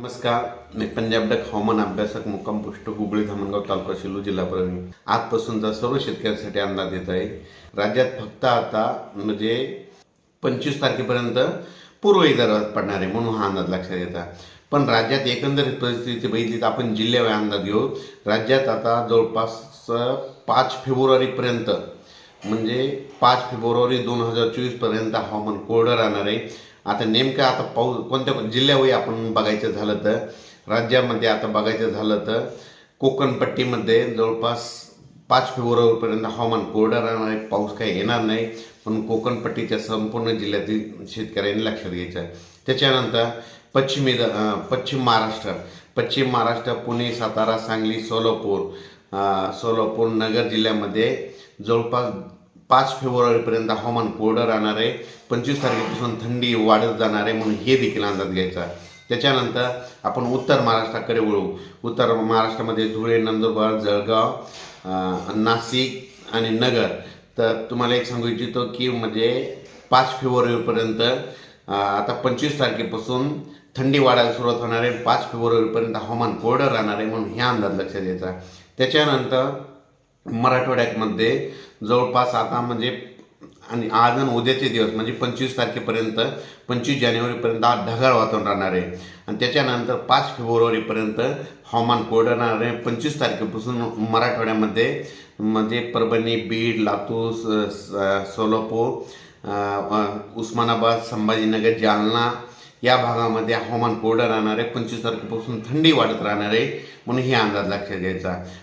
नमस्कार मी पंजाब डक हवामान अभ्यासक मुक्काम पोस्ट हुबळी धामणगाव तालुका शिलू जिल्हा परभणी आजपासूनचा सर्व शेतकऱ्यांसाठी अंदाज येत आहे राज्यात फक्त आता म्हणजे पंचवीस तारखेपर्यंत पूर्व विदर्भात पडणार आहे म्हणून हा अंदाज लक्षात येतात पण राज्यात एकंदरीत परिस्थिती बघितली तर आपण जिल्ह्यावर अंदाज घेऊ. राज्यात आता जवळपास पाच फेब्रुवारीपर्यंत म्हणजे पाच फेब्रुवारी दोन हजार चोवीसपर्यंत हवामान कोरडं राहणार आहे. आता नेमकं आता पाऊस कोणत्या जिल्ह्यावर आपण बघायचं झालं तर राज्यामध्ये आता बघायचं झालं तर कोकणपट्टीमध्ये जवळपास पाच फेब्रुवारीपर्यंत हवामान कोरडं राहणार आहे पाऊस काही येणार नाही पण कोकणपट्टीच्या संपूर्ण जिल्ह्यातील शेतकऱ्यांनी लक्षात घ्यायचं. आहे त्याच्यानंतर पश्चिमी पश्चिम महाराष्ट्र पश्चिम महाराष्ट्र पुणे सातारा सांगली सोलापूर सोलापूर नगर जिल्ह्यामध्ये जवळपास पाच फेब्रुवारीपर्यंत हवामान कोरडं राहणार आहे पंचवीस तारखेपासून थंडी वाढत जाणार आहे म्हणून हे देखील अंदाज घ्यायचा. त्याच्यानंतर आपण उत्तर महाराष्ट्राकडे वळू. उत्तर महाराष्ट्रामध्ये धुळे नंदुरबार जळगाव नाशिक आणि नगर. तर तुम्हाला एक सांगू इच्छितो की म्हणजे पाच फेब्रुवारीपर्यंत आता पंचवीस तारखेपासून थंडी वाढायला सुरुवात होणार आहे. पाच फेब्रुवारीपर्यंत हवामान कोरडं राहणार आहे म्हणून ह्या अंदाज लक्षात द्यायचा त्याच्यानंतर मराठवाड्यामध्ये जवळपास आता म्हणजे आणि आज आणि उद्याचे दिवस म्हणजे पंचवीस तारखेपर्यंत पंचवीस जानेवारीपर्यंत आज ढगाळ वातावरण राहणार आहे. आणि त्याच्यानंतर पाच फेब्रुवारीपर्यंत हवामान कोरडं राहणार आहे. पंचवीस तारखेपासून मराठवाड्यामध्ये म्हणजे परभणी बीड लातूर सोलापूर उस्मानाबाद संभाजीनगर जालना या भागामध्ये हवामान कोरडं राहणार आहे. पंचवीस तारखेपासून थंडी वाढत राहणार आहे. म्हणून हे अंदाज लक्षात घ्यायचा.